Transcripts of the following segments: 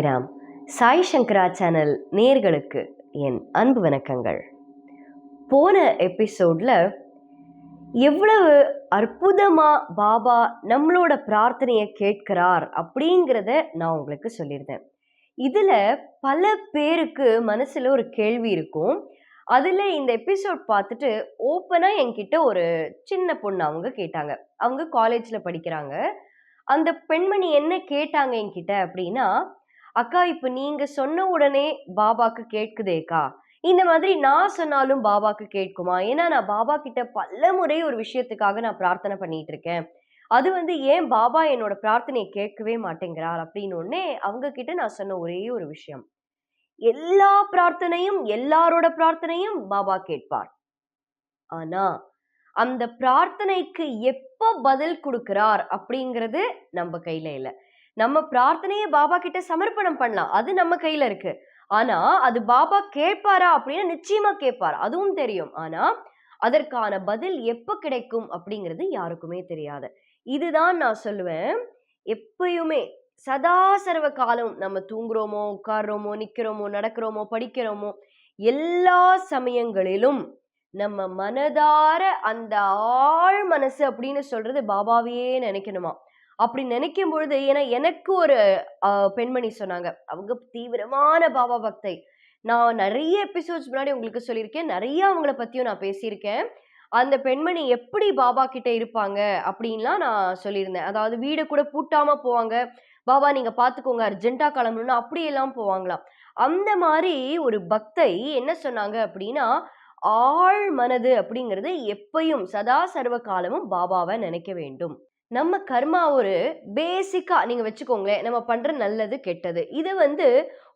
சாய்ராம் சாய் சங்கரா channel நேர்களுக்கு என் அன்பு வணக்கங்கள். போன எபிசோடில் எவ்வளவு அற்புதமாக பாபா நம்மளோட பிரார்த்தனையை கேட்கிறார் அப்படிங்கிறத நான் உங்களுக்கு சொல்லியிருந்தேன். இதில் பல பேருக்கு மனசில் ஒரு கேள்வி இருக்கும். அதில் இந்த எபிசோட் பார்த்துட்டு ஓப்பனாக என்கிட்ட ஒரு சின்ன பொண்ணு அவங்க கேட்டாங்க. அவங்க காலேஜில் படிக்கிறாங்க. அந்த பெண்மணி என்ன கேட்டாங்க என்கிட்ட அப்படின்னா அக்கா இப்போ நீங்க சொன்ன உடனே பாபாக்கு கேட்குதேக்கா இந்த மாதிரி நான் சொன்னாலும் பாபாக்கு கேட்குமா? ஏன்னா நான் பாபா கிட்ட பல முறை ஒரு விஷயத்துக்காக நான் பிரார்த்தனை பண்ணிட்டு இருக்கேன். அது வந்து ஏன் பாபா என்னோட பிரார்த்தனையை கேட்கவே மாட்டேங்கிறார் அப்படின்னு உடனே அவங்க கிட்ட நான் சொன்ன ஒரே ஒரு விஷயம். எல்லா பிரார்த்தனையும் எல்லாரோட பிரார்த்தனையும் பாபா கேட்பார். ஆனா அந்த பிரார்த்தனைக்கு எப்போ பதில் கொடுக்கிறார் அப்படிங்கிறது நம்ம கையில இல்லை. நம்ம பிரார்த்தனையை பாபா கிட்ட சமர்ப்பணம் பண்ணலாம். அது நம்ம கையில இருக்கு. ஆனா அது பாபா கேட்பாரா அப்படின்னா நிச்சயமா கேட்பார். அதுவும் தெரியும். ஆனா அதற்கான பதில் எப்போ கிடைக்கும் அப்படிங்கிறது யாருக்குமே தெரியாது. இதுதான் நான் சொல்லுவேன். எப்பயுமே சதா சர்வ காலம் நம்ம தூங்குறோமோ உட்காடுறோமோ நிக்கிறோமோ நடக்கிறோமோ படிக்கிறோமோ எல்லா சமயங்களிலும் நம்ம மனதார அந்த ஆழ் மனசு அப்படின்னு சொல்றது பாபாவையே நினைக்கணுமா? அப்படி நினைக்கும் பொழுது ஏன்னா எனக்கு ஒரு பெண்மணி சொன்னாங்க. அவங்க தீவிரமான பாபா பக்தை நான் நிறைய எபிசோட்ஸ் முன்னாடி உங்களுக்கு சொல்லியிருக்கேன். நிறைய அவங்கள பத்தியும் நான் பேசியிருக்கேன். அந்த பெண்மணி எப்படி பாபா கிட்ட இருப்பாங்க? அப்படின்லாம் நான் சொல்லியிருந்தேன். அதாவது வீடு கூட பூட்டாம போவாங்க. பாபா நீங்க பாத்துக்கோங்க. அர்ஜென்ட்டா கிளம்பணும்னு அப்படியெல்லாம் போவாங்களாம். அந்த மாதிரி ஒரு பக்தை என்ன சொன்னாங்க அப்படின்னா ஆழ் மனது அப்படிங்கிறது எப்பயும் சதா சர்வ காலமும் பாபாவை நினைக்க வேண்டும். நம்ம கர்மா ஒரு பேசிக்காக நீங்கள் வச்சுக்கோங்களேன் நம்ம பண்ணுற நல்லது கெட்டது. இதை வந்து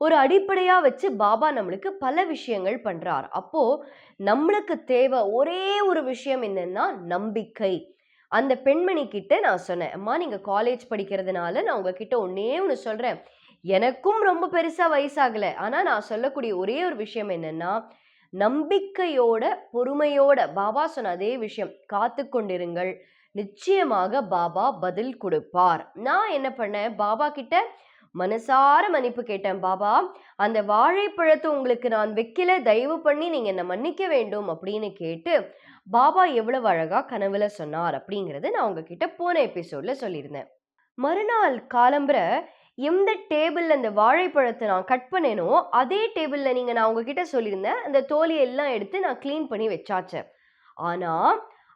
ஒரு அடிப்படையாக வச்சு பாபா நம்மளுக்கு பல விஷயங்கள் பண்ணுறார் அப்போ நம்மளுக்கு தேவை ஒரே ஒரு விஷயம் என்னென்னா நம்பிக்கை. அந்த பெண்மணி கிட்ட நான் சொன்னேன் அம்மா நீங்கள் காலேஜ் படிக்கிறதுனால நான் உங்ககிட்ட ஒன்றே ஒன்று சொல்கிறேன் எனக்கும் ரொம்ப பெருசாக வயசாகலை. ஆனால் நான் சொல்லக்கூடிய ஒரே ஒரு விஷயம் என்னென்னா நம்பிக்கையோட பொறுமையோட பாபா சொன்ன அதே விஷயம் காத்து கொண்டிருங்கள் நிச்சயமாக பாபா பதில் கொடுப்பார். நான் என்ன பண்ணேன்? பாபா கிட்ட மனசார மன்னிப்பு கேட்டேன். பாபா அந்த வாழைப்பழத்தை உங்களுக்கு நான் வைக்கல தயவு பண்ணி நீங்க என்ன மன்னிக்க வேண்டும் அப்படின்னு கேட்டு பாபா எவ்வளவு அழகா கனவுல சொன்னார் அப்படிங்கறது நான் உங்ககிட்ட போன எபிசோட்ல சொல்லியிருந்தேன். மறுநாள் காலம்புற எந்த டேபிள்ல அந்த வாழைப்பழத்தை நான் கட் பண்ணேனோ அதே டேபிள்ல நீங்க நான் உங்ககிட்ட சொல்லியிருந்தேன் அந்த தோலியெல்லாம் எடுத்து நான் க்ளீன் பண்ணி வச்சாச்சேன் ஆனா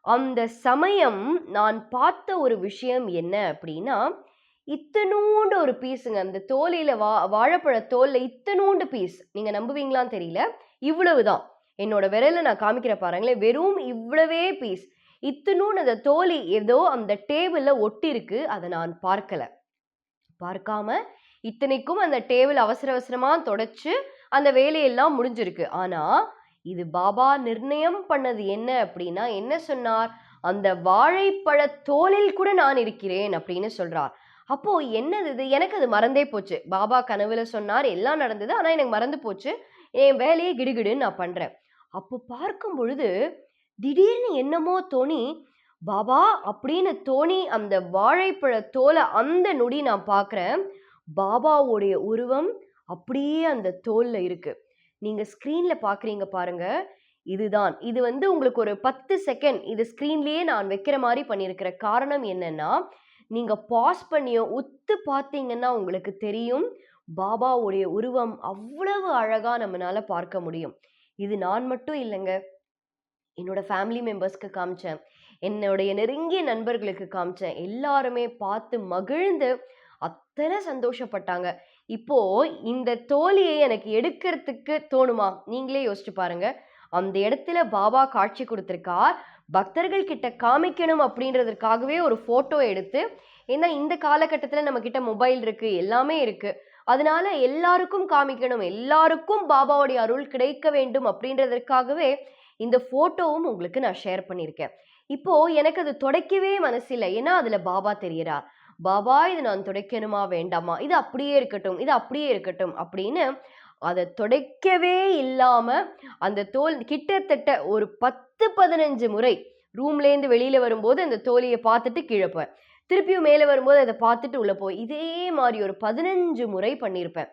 அந்த சமயம் நான் பார்த்த ஒரு விஷயம் என்ன அப்படின்னா இத்தனூண்டு ஒரு பீஸுங்க அந்த தோலையில் வா வாழைப்பழ தோலில் இத்தனூண்டு பீஸ் நீங்கள் நம்புவீங்களான்னு தெரியல. இவ்வளவு தான் என்னோட விரல்ல நான் காமிக்கிற பாருங்களேன் வெறும் இவ்வளவே பீஸ் இத்தனூன்னு அந்த தோலி ஏதோ அந்த டேபிளில் ஒட்டிருக்கு. அதை நான் பார்க்கலை. பார்க்காம இத்தனைக்கும் அந்த டேபிள் அவசர அவசரமாக தொடச்சு அந்த வேலையெல்லாம் முடிஞ்சிருக்கு. ஆனால் இது பாபா நிர்ணயம் பண்ணது என்ன அப்படின்னா என்ன சொன்னார்? அந்த வாழைப்பழ தோலில் கூட நான் இருக்கிறேன் அப்படின்னு சொல்றார். அப்போ என்னது இது? எனக்கு அது மறந்தே போச்சு. பாபா கனவுல சொன்னார் எல்லாம் நடந்தது ஆனா எனக்கு மறந்து போச்சு. என் வேலையை கிடுகிடுன்னு நான் பண்றேன். அப்போ பார்க்கும் பொழுது திடீர்னு என்னமோ தோணி பாபா அப்படின்னு தோணி அந்த வாழைப்பழ தோலை அந்த நொடி நான் பார்க்குறேன் பாபாவுடைய உருவம் அப்படியே அந்த தோல்ல இருக்குது நீங்கள் ஸ்க்ரீனில் பார்க்குறீங்க பாருங்கள் இதுதான். இது வந்து உங்களுக்கு ஒரு பத்து செகண்ட் இது ஸ்க்ரீன்லேயே நான் வைக்கிற மாதிரி பண்ணியிருக்கிற காரணம் என்னென்னா நீங்கள் பாஸ் பண்ணியோ உத்து பார்த்தீங்கன்னா உங்களுக்கு தெரியும் பாபாவுடைய உருவம் அவ்வளவு அழகாக நம்மளால் பார்க்க முடியும். இது நான் மட்டும் இல்லைங்க. என்னோட ஃபேமிலி மெம்பர்ஸ்க்கு காமிச்சேன். என்னுடைய நெருங்கிய நண்பர்களுக்கு காமிச்சேன். எல்லாருமே பார்த்து மகிழ்ந்து அத்தனை சந்தோஷப்பட்டாங்க. இப்போ இந்த தோழியை எனக்கு எடுக்கிறதுக்கு தோணுமா? நீங்களே யோசிச்சு பாருங்க. அந்த இடத்துல பாபா காட்சி கொடுத்துருக்கார். பக்தர்கள் கிட்ட காமிக்கணும் அப்படின்றதுக்காகவே ஒரு போட்டோ எடுத்து ஏன்னா இந்த காலகட்டத்தில் நம்ம கிட்ட மொபைல் இருக்கு எல்லாமே இருக்கு. அதனால எல்லாருக்கும் காமிக்கணும் எல்லாருக்கும் பாபாவுடைய அருள் கிடைக்க வேண்டும் அப்படின்றதற்காகவே இந்த போட்டோவும் உங்களுக்கு நான் ஷேர் பண்ணியிருக்கேன். இப்போ எனக்கு அது துடைக்கவே மனசில்லை. ஏன்னா அதுல பாபா தெரியறார் பாபா இது நான் துடைக்கணுமா வேண்டாமா? இது அப்படியே இருக்கட்டும் இது அப்படியே இருக்கட்டும் அப்படின்னு அதை துடைக்கவே இல்லாமல் அந்த தோல் கிட்டத்தட்ட ஒரு பத்து பதினஞ்சு முறை ரூம்லேருந்து வெளியில் வரும்போது அந்த தோலியை பார்த்துட்டு கிழப்பேன் திருப்பியும் மேலே வரும்போது அதை பார்த்துட்டு உள்ளே போய் இதே மாதிரி ஒரு பதினஞ்சு முறை பண்ணியிருப்பேன்.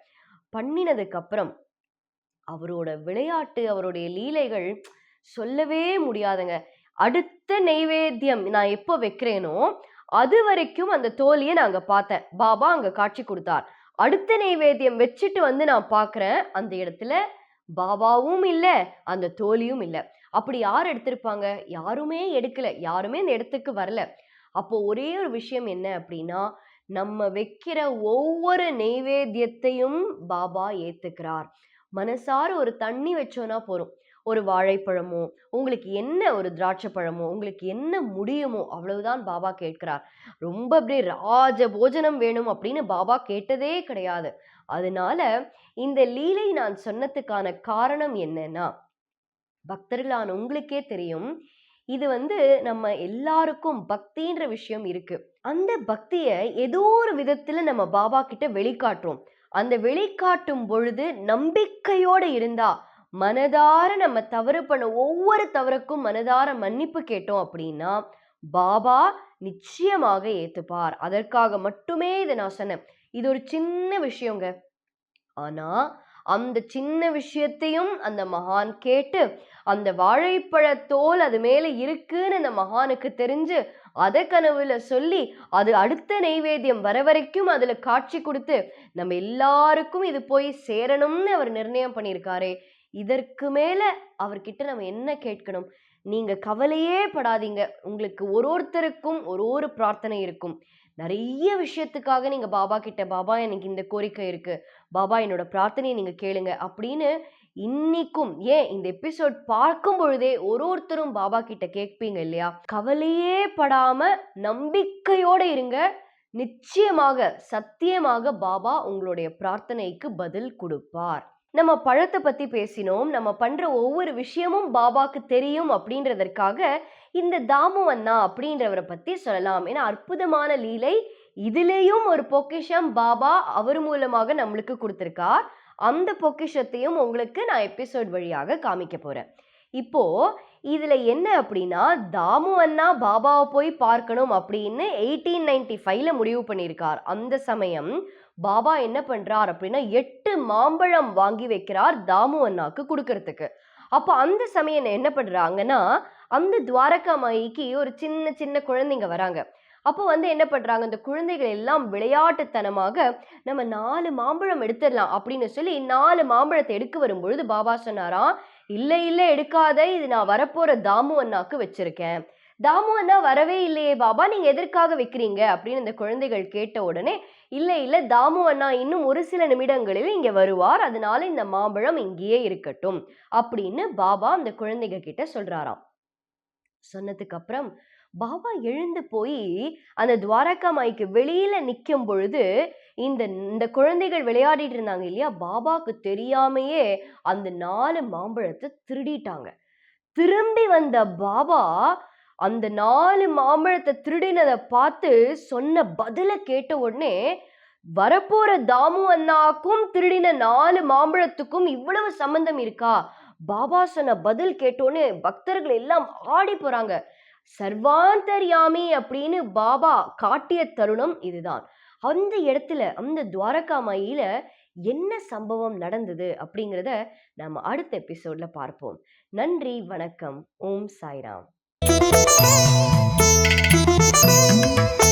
பண்ணினதுக்கப்புறம் அவரோட விளையாட்டு அவருடைய லீலைகள் சொல்லவே முடியாதுங்க. அடுத்த நெய்வேத்தியம் நான் எப்போ வைக்கிறேனோ அது வரைக்கும் அந்த தோழியை நான் அங்க பார்த்தேன். பாபா அங்க காட்சி கொடுத்தார். அடுத்த நெய்வேத்தியம் வச்சுட்டு வந்து நான் பார்க்குறேன். அந்த இடத்துல பாபாவும் இல்லை அந்த தோழியும் இல்லை. அப்படி யார் எடுத்திருப்பாங்க? யாருமே எடுக்கல. யாருமே இந்த இடத்துக்கு வரல. அப்போ ஒரே ஒரு விஷயம் என்ன அப்படின்னா நம்ம வைக்கிற ஒவ்வொரு நெய்வேத்தியத்தையும் பாபா ஏத்துக்கிறார். மனசார ஒரு தண்ணி வச்சோன்னா போறோம் ஒரு வாழைப்பழமோ உங்களுக்கு என்ன ஒரு திராட்சை பழமோ உங்களுக்கு என்ன முடியுமோ அவ்வளவுதான் பாபா கேட்கிறார். ரொம்ப அப்படியே ராஜ போஜனம் வேணும் அப்படின்னு பாபா கேட்டதே கிடையாது. அதனால இந்த லீலை நான் சொன்னதுக்கான காரணம் என்னன்னா பக்தர்களான உங்களுக்கே தெரியும் இது வந்து நம்ம எல்லாருக்கும் பக்தின்ற விஷயம் இருக்கு. அந்த பக்தியை ஏதோ ஒரு விதத்துல நம்ம பாபா கிட்ட வெளிக்காட்டுறோம். அந்த வெளிக்காட்டும் பொழுது நம்பிக்கையோட இருந்தா மனதார நம்ம தவறு பண்ண ஒவ்வொரு தவறுக்கும் மனதார மன்னிப்பு கேட்டோம் அப்படின்னா பாபா நிச்சயமாக ஏத்துப்பார். அதற்காக மட்டுமே இதை நான் சொன்னேன். இது ஒரு சின்ன விஷயங்க. ஆனா அந்த சின்ன விஷயத்தையும் அந்த மகான் கேட்டு அந்த வாழைப்பழ தோல் அது மேல இருக்குன்னு அந்த மகானுக்கு தெரிஞ்சு அதை கனவுல சொல்லி அது அடுத்த நெய்வேத்தியம் வர வரைக்கும் அதுல காட்சி கொடுத்து நம்ம எல்லாருக்கும் இது போய் சேரணும்னு அவர் நிர்ணயம் பண்ணியிருக்காரே இதற்கு மேல அவர்கிட்ட நம்ம என்ன கேட்கணும்? நீங்க கவலையே படாதீங்க. உங்களுக்கு ஒரு ஒருத்தருக்கும் ஒரு ஒரு பிரார்த்தனை இருக்கும். நிறைய விஷயத்துக்காக நீங்க பாபா கிட்ட பாபா எனக்கு இந்த கோரிக்கை இருக்கு. பாபா என்னோட பிரார்த்தனையை நீங்க கேளுங்க அப்படின்னு இன்னைக்கும் ஏன் இந்த எபிசோட் பார்க்கும் பொழுதே ஒரு ஒருத்தரும் பாபா கிட்ட கேட்பீங்க இல்லையா? கவலையே படாம நம்பிக்கையோட இருங்க. நிச்சயமாக சத்தியமாக பாபா உங்களுடைய பிரார்த்தனைக்கு பதில் கொடுப்பார். நம்ம பழத்தை பத்தி பேசினோம். நம்ம பண்ற ஒவ்வொரு விஷயமும் பாபாக்கு தெரியும் அப்படின்றதற்காக இந்த தாமு அண்ணா அப்படின்றவரை பத்தி சொல்லலாம். ஏன்னா அற்புதமான லீலை. இதுலேயும் ஒரு பொக்கிஷம் பாபா அவர் மூலமாக நம்மளுக்கு கொடுத்துருக்கார் அந்த பொக்கிஷத்தையும் உங்களுக்கு நான் எபிசோட் வழியாக காமிக்க போறேன். இப்போ இதுல என்ன அப்படின்னா தாமு அண்ணா பாபாவை போய் பார்க்கணும் அப்படின்னு எயிட்டீன் நைன்டி ஃபைவ்ல முடிவு பண்ணியிருக்கார். அந்த சமயம் பாபா என்ன பண்றார் அப்படின்னா எட்டு மாம்பழம் வாங்கி வைக்கிறார் தாமு அண்ணாக்கு கொடுக்கறதுக்கு. அப்போ அந்த சமயம் என்ன பண்றாங்கன்னா அந்த துவாரகா மாயிக்கு ஒரு சின்ன சின்ன குழந்தைங்க வராங்க. அப்போ வந்து என்ன பண்ணுறாங்க இந்த குழந்தைகள் எல்லாம் விளையாட்டுத்தனமாக நம்ம நாலு மாம்பழம் எடுத்துடலாம் அப்படின்னு சொல்லி நாலு மாம்பழத்தை எடுக்க வரும்பொழுது பாபா சொன்னாராம் இல்லை இல்லை எடுக்காத இது நான் வரப்போகிற தாமு அண்ணாக்கு வச்சுருக்கேன். தாமு அண்ணா வரவே இல்லையே பாபா நீங்க எதற்காக வைக்கிறீங்க? அப்படின்னு இந்த குழந்தைகள் கேட்ட உடனே இல்லை இல்லை தாமு அண்ணா இன்னும் ஒரு சில நிமிடங்களில் இங்க வருவார். அதனால இந்த மாம்பழம் இங்கேயே இருக்கட்டும் அப்படின்னு பாபா அந்த குழந்தைங்க கிட்ட சொல்றாராம். சொன்னதுக்கு அப்புறம் பாபா எழுந்து போய் அந்த துவாரகா மாய்க்கு வெளியில நிற்கும் பொழுது இந்த இந்த குழந்தைகள் விளையாடிட்டு இருந்தாங்க இல்லையா பாபாக்கு தெரியாமையே அந்த நாலு மாம்பழத்தை திருடிட்டாங்க. திரும்பி வந்த பாபா அந்த நாலு மாம்பழத்தை திருடினதை பார்த்து சொன்ன பதிலை கேட்ட உடனே வரப்போற தாமு அண்ணாக்கும் திருடின நாலு மாம்பழத்துக்கும் இவ்வளவு சம்பந்தம் இருக்கா? பாபா சொன்ன பதில் கேட்டோன்னு பக்தர்கள் எல்லாம் ஆடி போறாங்க. சர்வாந்தர்யாமி அப்படின்னு பாபா காட்டிய தருணம் இதுதான். அந்த இடத்துல அந்த துவாரகா மாயில என்ன சம்பவம் நடந்தது அப்படிங்கிறத நம்ம அடுத்த எபிசோட்ல பார்ப்போம். நன்றி வணக்கம். ஓம் சாய்ராம். Thank you.